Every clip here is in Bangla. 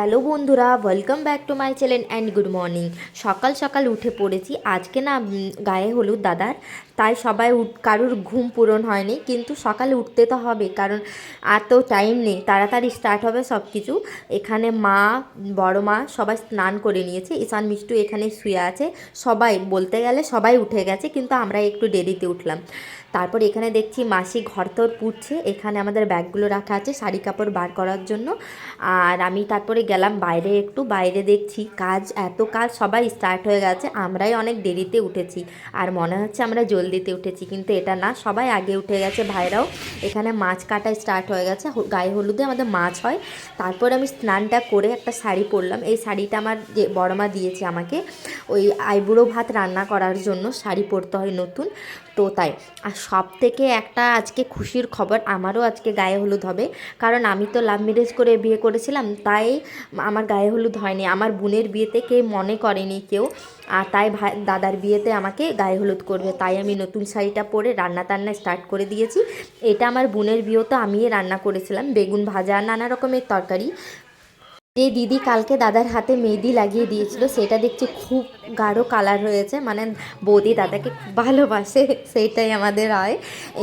হ্যালো বন্ধুরা welcome back to my channel and good morning সকাল সকাল উঠে পড়েছি। আজকে না গায়ে হলুদ দাদার। তাই সবাই উঠ, কারুর ঘুম পূরণ হয়নি। কিন্তু সকালে উঠতে তো হবে, কারণ আর তো টাইম নেই। তাড়াতাড়ি স্টার্ট হবে সব কিছু এখানে মা, বড় মা সবাই স্নান করে নিয়েছে। ঈশান, মিষ্টু এখানে শুয়ে আছে। সবাই, বলতে গেলে সবাই উঠে গেছে, কিন্তু আমরা একটু দেরিতে উঠলাম। তারপর এখানে দেখছি মাসি ঘর তোর পুড়ছে। এখানে আমাদের ব্যাগগুলো রাখা আছে, শাড়ি কাপড় বার করার জন্য। আর আমি তারপরে গেলাম বাইরে একটু। বাইরে দেখছি কাজ, এত কাজ সবাই স্টার্ট হয়ে গেছে। আমরাই অনেক দেরিতে উঠেছি। আর মনে হচ্ছে আমরা জলদিতে উঠেছি, কিন্তু এটা না, সবাই আগে উঠে গেছে, ভাইরাও। এখানে মাছ কাটা স্টার্ট হয়ে গেছে গায়ে হলুদে আমাদের মাছ হয়। তারপর আমি স্নানটা করে একটা শাড়ি পরলাম। এই শাড়িটা আমার যে বড় মা দিয়েছে আমাকে, ওই আইবুড়ো ভাত রান্না করার জন্য শাড়ি পরতে হয় নতুন। তো তাই, আর সব থেকে একটা আজকে খুশির খবর, আমারও আজকে গায়ে হলুদ হবে। কারণ আমি তো লাভ ম্যারেজ করে বিয়ে করেছিলাম, তাই আমার গায়ে হলুদ হয়নি। আমার বোনের বিয়েতে কেউ মনে করেনি কেউ, আর তাই ভাই, দাদার বিয়েতে আমাকে গায়ে হলুদ করবে, তাই আমি নতুন শাড়িটা পরে রান্না টান্না স্টার্ট করে দিয়েছি। এটা আমার বোনের বিয়েতে আমিই রান্না করেছিলাম। বেগুন ভাজা, নানা রকমের তরকারি। যে দিদি কালকে দাদার হাতে মেহেদি লাগিয়ে দিয়েছিল, সেটা দেখছি খুব গাঢ় কালার হয়েছে মানে বৌদি দাদাকে খুব ভালোবাসে, সেইটাই আমাদের হয়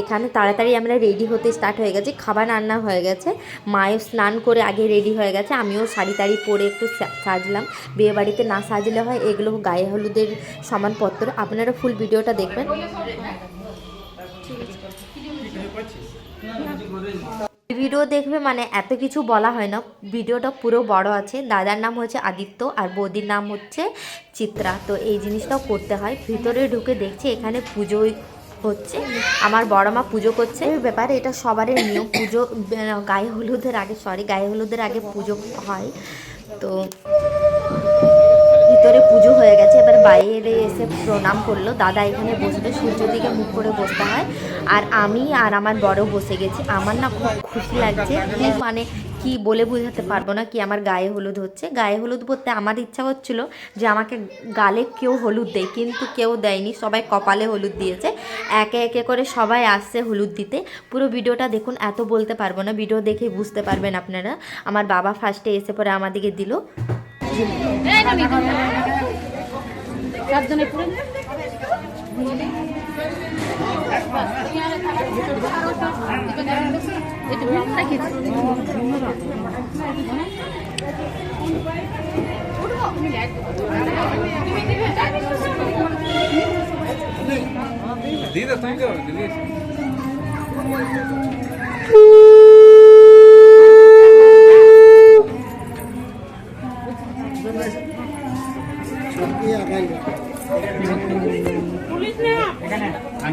এখানে তাড়াতাড়ি আমরা রেডি হতে স্টার্ট হয়ে গেছি, খাবার রান্না হয়ে গেছে। মায়ের স্নান করে আগে রেডি হয়ে গেছে, আমিও শাড়ি টাড়ি পরে একটু সাজলাম। বিয়ে বাড়িতে না সাজলে হয়, এগুলো গায়ে হলুদের সামানপত্র। আপনারা ফুল ভিডিওটা দেখবেন। ভিডিও দেখবে মানে এত কিছু বলা হয় না। ভিডিওটা পুরো বড় আছে। দাদার নাম হচ্ছে আদিত্য আর বৌদির নাম হচ্ছে চিত্রা। তো এই জিনিসটাও করতে হয়। ভিতরে ঢুকে দেখছি এখানে পুজো হচ্ছে। আমার বড় মা পুজো করছে। ব্যাপারে এটা সবারই নিয়ম। পুজো গায়ে হলুদের আগে সরি গায়ে হলুদের আগে পুজো হয়। তো ভিতরে পুজো হয়ে গেছে। এবার বাইরে এসে প্রণাম করল। দাদা এখানে বসবে সূর্য দিকে মুখ করে বসতে হয়। আর আমি আর আমার বড় বসে গেছি। আমার না খুব খুশি লাগছে মানে কি বলে বোঝাতে পারব না, কি আমার গায়ে হলুদ হচ্ছে। গায়ে হলুদ বলতে আমার ইচ্ছা হচ্ছিল যে আমাকে গালে কেউ হলুদ দেয়, কিন্তু কেউ দেয়নি। সবাই কপালে হলুদ দিয়েছে। একে একে করে সবাই আসছে হলুদ দিতে। পুরো ভিডিওটা দেখুন, এত বলতে পারব না। ভিডিও দেখেই বুঝতে পারবেন আপনারা। আমার বাবা ফার্স্টে এসে পরে আমাদেরকে দিল। চারজনে পুরো দিদা দিদি?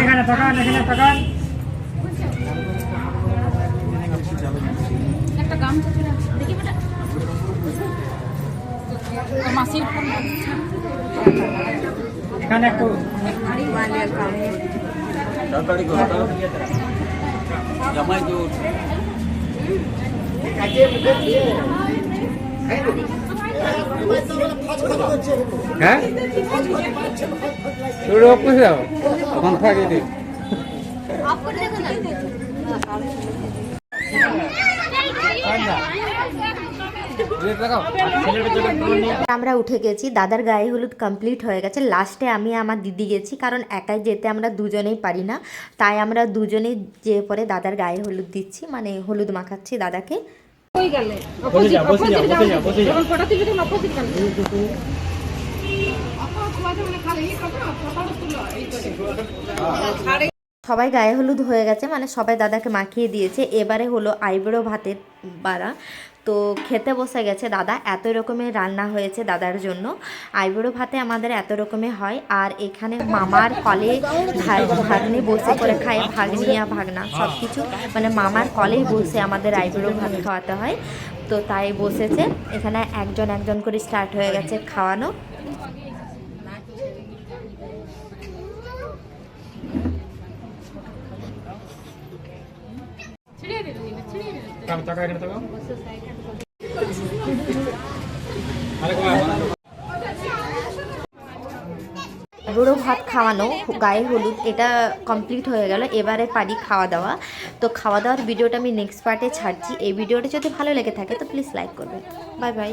এখানে তাকান এখানে তাকান একটা গামছা ছিল দেখি বেটা মাসির ফোন এখানে একটু তাড়াতাড়ি করো জামাই তো হ্যাঁ? আমরা উঠে গেছি, দাদার গায়ে হলুদ কমপ্লিট হয়ে গেছে। লাস্টে আমি আমার দিদি গেছি, কারণ একাই যেতে আমরা দুজনেই পারি না। তাই আমরা দুজনেই যে পরে দাদার গায়ে হলুদ দিচ্ছি মানে হলুদ মাখাচ্ছি দাদাকে। কই গেলে? অপোজিট অপোজিট যখন ফটো তখন অপোজিট গেলে। সবাই গায়ে হলুদ হয়ে গেছে মানে সবাই দাদাকে মাখিয়ে দিয়েছে। এবারে হলো আইব্রো ভাতের বাড়া। তো খেতে বসে গেছে। দাদা, এত রকমের রান্না হয়েছে দাদার জন্য। আইবুড়ো ভাতে আমাদের এত রকমের হয়। আর এখানে মামার কলে ভাগ্নি বসে করে খায়, ভাগ্নিয়া, ভাগনা সব কিছু মানে মামার কলেই বসে আমাদের আইবুড়ো ভাত খাওয়াতে হয়। তো তাই বসেছে। এখানে একজন একজন করে স্টার্ট হয়ে গেছে খাওয়ানো। বুড়ো ভাত খাওয়ানো, গায়ে হলুদ, এটা কমপ্লিট হয়ে গেল। এবারে পারি খাওয়া দাওয়া। তো খাওয়া দাওয়ার ভিডিওটা আমি নেক্সট পার্টে ছাড়ছি। এই ভিডিওটা যদি ভালো লেগে থাকে, তো প্লিজ লাইক করবেন। Bye bye